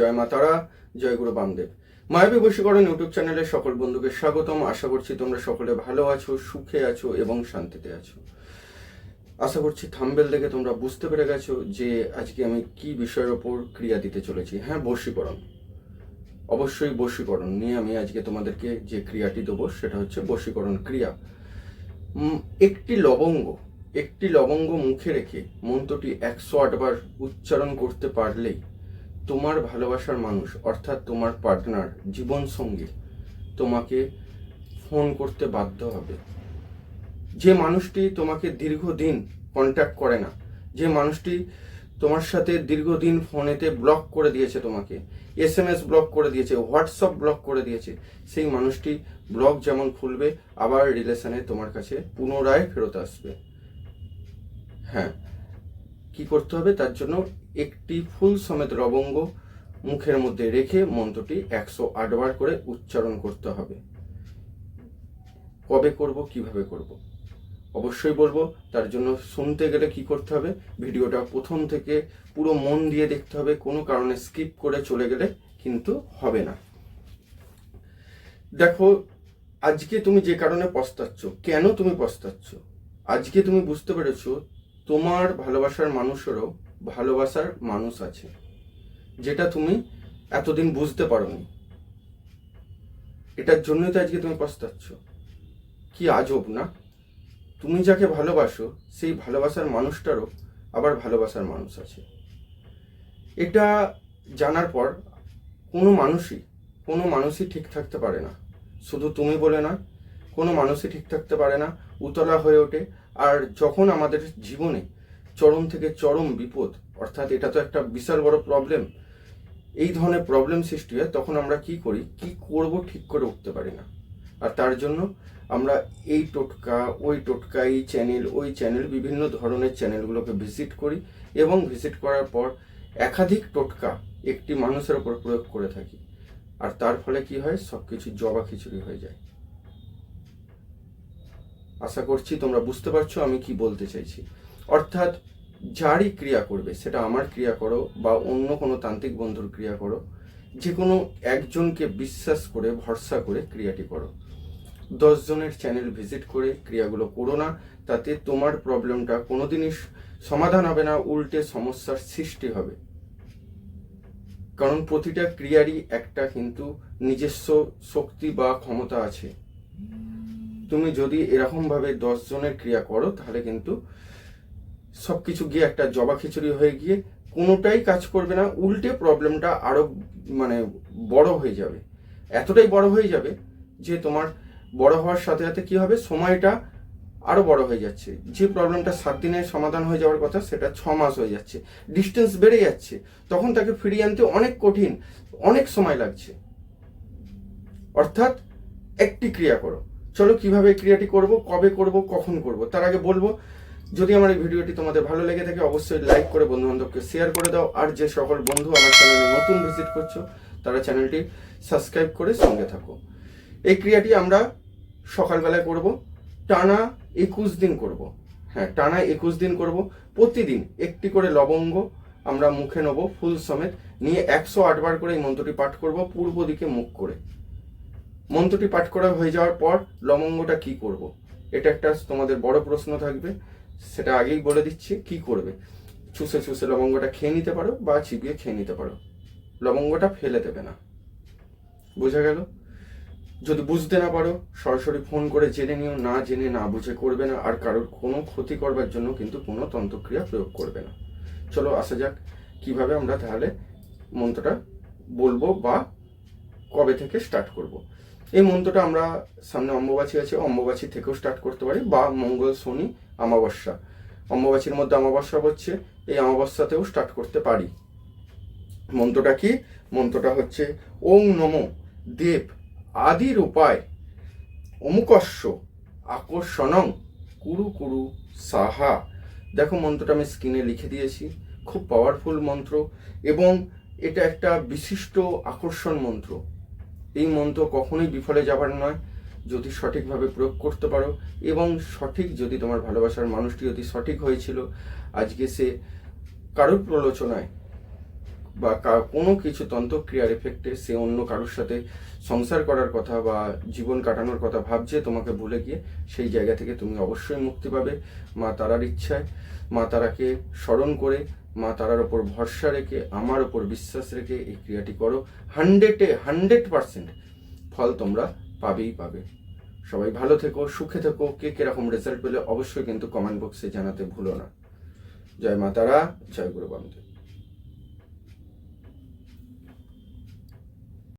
জয় মাতারা জয় গুরু বামদেব। মায়াবী বশীকরণ ইউটিউব চ্যানেলে সকল বন্ধুকে স্বাগতম। আশা করছি তোমরা সকলে ভালো আছো, সুখে আছো এবং শান্তিতে আছো। আশা করছি থাম্বেল দেখে তোমরা বুঝতে পেরে গেছো যে আজকে আমি কি বিষয়ের ওপর ক্রিয়া দিতে চলেছি। হ্যাঁ বশীকরণ। অবশ্যই বশীকরণ নিয়ে আমি আজকে তোমাদেরকে যে ক্রিয়াটি দেবো সেটা হচ্ছে বশীকরণ ক্রিয়া। একটি লবঙ্গ একটি লবঙ্গ মুখে রেখে মন্ত্রটি একশো আটবার উচ্চারণ করতে পারলেই তোমার ভালোবাসার মানুষ, অর্থাৎ তোমার পার্টনার জীবন সঙ্গী, তোমাকে ফোন করতে বাধ্য হবে। যে মানুষটি তোমাকে দীর্ঘদিন কন্ট্যাক্ট করে না, যে মানুষটি তোমার সাথে দীর্ঘদিন ফোনেতে ব্লক করে দিয়েছে তোমাকে এস এম এস ব্লক করে দিয়েছে হোয়াটসঅ্যাপ ব্লক করে দিয়েছে, সেই মানুষটি ব্লক যেমন খুলবে, আবার রিলেশনে তোমার কাছে পুনরায় ফেরত আসবে। হ্যাঁ কি করতে হবে? তার জন্য একটি ফুল সমেত লবঙ্গ মুখের মধ্যে রেখে মন্ত্রটি একশো আটবার করে উচ্চারণ করতে হবে। কবে করব, কীভাবে করব? অবশ্যই বলব, তার জন্য শুনতে গেলে কি করতে হবে? ভিডিওটা প্রথম থেকে পুরো মন দিয়ে দেখতে হবে, কোনো কারণে স্কিপ করে চলে গেলে কিন্তু হবে না। দেখো, আজকে তুমি যে কারণে পস্তাচ্ছ, কেন তুমি পস্তাচ্ছ? আজকে তুমি বুঝতে পেরেছ, তোমার ভালোবাসার মানুষেরও ভালোবাসার মানুষ আছে, যেটা তুমি এতদিন বুঝতে পারোনি। এটার জন্যই তো আজকে তুমি পস্তাচ্ছ। কি আজব, না? তুমি যাকে ভালোবাসো, সেই ভালোবাসার মানুষটারও আবার ভালোবাসার মানুষ আছে। এটা জানার পর কোনো মানুষই কোনো মানুষই ঠিক থাকতে পারে না। শুধু তুমি বলে না, কোনো মানুষই ঠিক থাকতে পারে না, উতলা হয়ে ওঠে। আর যখন আমাদের জীবনে চরম থেকে চরম বিপদ, অর্থাৎ এটা তো একটা বিশাল বড় প্রবলেম এই ধরনের প্রবলেম সৃষ্টি হয়, তখন আমরা কি করি, কি করব ঠিক করে উঠতে পারি না। আর তার জন্য আমরা এই টোটকা, ওই টোটকা, এই চ্যানেল ওই চ্যানেল বিভিন্ন ধরনের চ্যানেলগুলোকে ভিজিট করি এবং ভিজিট করার পর একাধিক টোটকা একটি মানুষের ওপর প্রয়োগ করে থাকি। আর তার ফলে কি হয় সব কিছু জবা খিচুড়ি হয়ে যায়। আশা করছি তোমরা বুঝতে পারছ আমি কি বলতে চাইছি। অর্থাৎ যারই ক্রিয়া করবে, সেটা আমার ক্রিয়া করো বা অন্য কোনো তান্ত্রিক বন্ধুর ক্রিয়া করো যে কোনো একজনকে বিশ্বাস করে, ভরসা করে ক্রিয়াটি করো। দশ জনের চ্যানেল ভিজিট করে ক্রিয়াগুলো করো না, তাতে তোমার প্রবলেমটা কোনোদিনই সমাধান হবে না, উল্টে সমস্যার সৃষ্টি হবে। কারণ প্রতিটা ক্রিয়ারই একটা কিন্তু নিজস্ব শক্তি বা ক্ষমতা আছে। তুমি যদি এরকমভাবে দশ জনের ক্রিয়া করো, তাহলে কিন্তু সব কিছু গিয়ে একটা জবা খিচুড়ি হয়ে গিয়ে কোনোটাই কাজ করবে না, উল্টে প্রবলেমটা আরও মানে বড় হয়ে যাবে। এতটাই বড় হয়ে যাবে যে তোমার বড় হওয়ার সাথে সাথে কি হবে? সময়টা আরও বড় হয়ে যাচ্ছে। যে প্রবলেমটা সাত দিনের সমাধান হয়ে যাওয়ার কথা, সেটা ছ মাস হয়ে যাচ্ছে। ডিস্টেন্স বেড়ে যাচ্ছে। তখন তাকে ফিরিয়ে আনতে অনেক কঠিন, অনেক সময় লাগছে। অর্থাৎ একটি ক্রিয়া করো। চলো কীভাবে ক্রিয়াটি করব, কবে করব, কখন করব? তার আগে বলব যদি আমার এই ভিডিওটি তোমাদের ভালো লেগে থাকে, অবশ্যই লাইক করে বন্ধু বান্ধবকে শেয়ার করে দাও। আর যে সকল বন্ধু আমার চ্যানেলে নতুন ভিজিট করছ, তারা চ্যানেলটি সাবস্ক্রাইব করে সঙ্গে থাকো। এই ক্রিয়াটি আমরা সকালবেলায় করব, টানা একুশ দিন করব। হ্যাঁ টানা একুশ দিন করব। প্রতিদিন একটি করে লবঙ্গ আমরা মুখে নেব, ফুল সমেত নিয়ে একশো আটবার করে এই মন্ত্রটি পাঠ করব, পূর্ব দিকে মুখ করে। মন্ত্রটি পাঠ করা হয়ে যাওয়ার পর লবঙ্গটা কি করব। এটা একটা তোমাদের বড় প্রশ্ন থাকবে। সেটা আগেই বলে দিচ্ছি, কি করবে? চুষে চুষে লবঙ্গটা খেয়ে নিতে পারো বা চিবিয়ে খেয়ে নিতে পারো। লবঙ্গটা ফেলে দেবে না। বোঝা গেল? যদি বুঝতে না পারো, সরাসরি ফোন করে জেনে নিও, না জেনে না বুঝে করবে না, আর কারোর কোনো ক্ষতি করবার জন্য কিন্তু কোনো তন্ত্রক্রিয়া প্রয়োগ করবে না। চলো, আসা যাক কীভাবে আমরা তাহলে মন্ত্রটা বলব বা কবে থেকে স্টার্ট করব। এই মন্ত্রটা আমরা সামনে অম্বুবাচী আছে, অম্বুবাচী থেকেও স্টার্ট করতে পারি বা মঙ্গল, শনি অমাবস্যা। অম্বুবাচীর মধ্যে অমাবস্যা হচ্ছে, এই অমাবস্যাতেও স্টার্ট করতে পারি। মন্ত্রটা কি? মন্ত্রটা হচ্ছে, ওং নম দেব আদির উপায় অমুকস্য আকর্ষণং কুরু কুরু সাহা। দেখো মন্ত্রটা আমি স্ক্রিনে লিখে দিয়েছি, খুব পাওয়ারফুল মন্ত্র এবং এটা একটা বিশিষ্ট আকর্ষণ মন্ত্র। এই মন্ত্র কখনোই বিফলে যাবার নয়। যদি সঠিকভাবে প্রয়োগ করতে পারো এবং সঠিক যদি তোমার ভালোবাসার মানুষটি যদি সঠিক হয়েছিল, আজকে সে কারোর প্রলোচনায় বা কোনো কিছু তন্ত্রক্রিয়ার এফেক্টে সে অন্য কারোর সাথে সংসার করার কথা বা জীবন কাটানোর কথা ভাবছে, তোমাকে ভুলে গিয়ে সেই জায়গা থেকে তুমি অবশ্যই মুক্তি পাবে। মা তারার ইচ্ছায়, মা তারাকে স্মরণ করে, মা তারার ওপর ভরসা রেখে, আমার ওপর বিশ্বাস রেখে এই ক্রিয়াটি করো। হান্ড্রেডে হান্ড্রেড পারসেন্ট ফল তোমরা পাবেই পাবে। সবাই ভালো থেকো, সুখে থেকো। কে কীরকম রেজাল্ট পেলে অবশ্যই কিন্তু কমেন্ট বক্সে জানাতে ভুলো না। জয় মাতারা জয় গুরু